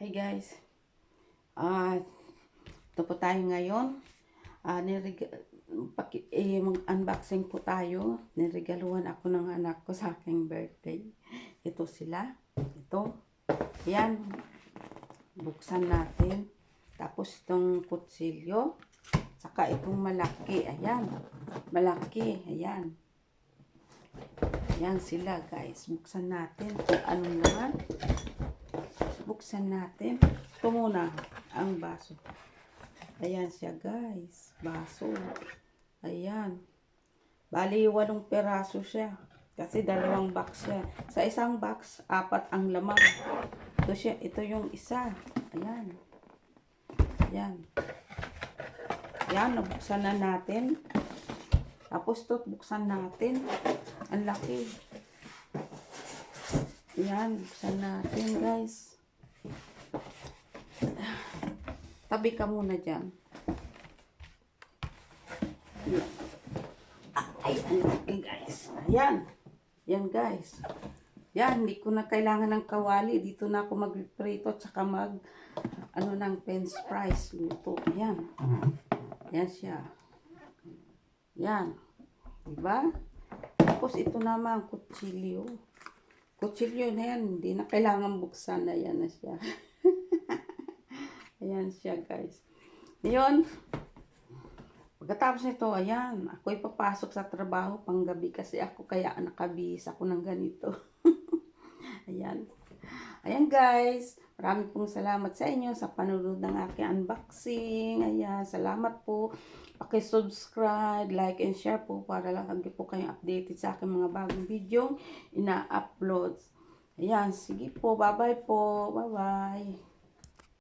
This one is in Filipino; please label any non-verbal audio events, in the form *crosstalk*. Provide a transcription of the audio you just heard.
Hi guys. Ah, ito po tayo ngayon. Ah, nireg- paki- eh, mag-unboxing po tayo. Niregaluhan ako ng anak ko sa aking birthday. Ito sila. Ito. Yan. Buksan natin. Tapos itong kutsilyo. Saka itong malaki. Ayan. Malaki. Ayan. Ayan sila guys. Buksan natin anong laman buksan natin. Ito muna, ang baso. Ayan siya, guys. Baso. Ayan. Bali, walong peraso siya. Kasi dalawang box siya. Sa isang box, apat ang laman. Ito siya, ito yung isa. Ayan. Ayan. Ayan, nabuksan na natin. Tapos ito, buksan natin. Ang laki. Ayan, buksan natin, guys. Tabi ka muna dyan. Yan. Ah, Ay, ang laki guys. Ayan. Yan guys. Yan, hindi ko na kailangan ng kawali. Dito na ako mag-prito at saka mag ano ng french fries. Luto. Ayan. Yan siya. Yan. Diba? Tapos ito naman, kutsilyo. Kutsilyo na yan. Hindi na kailangan buksan na yan na siya. *laughs* Ayan siya, guys. Ngayon, pagkatapos nito, ayan, ako'y papasok sa trabaho panggabi kasi ako kaya nakabihis ako ng ganito. *laughs* ayan. Ayan, guys. Maraming pong salamat sa inyo sa panunod ng aking unboxing. Ayan, salamat po. Paki-subscribe, like, and share po para lagi po kayong updated sa aking mga bagong video ina-upload. Ayan, sige po. Bye-bye po. Bye-bye.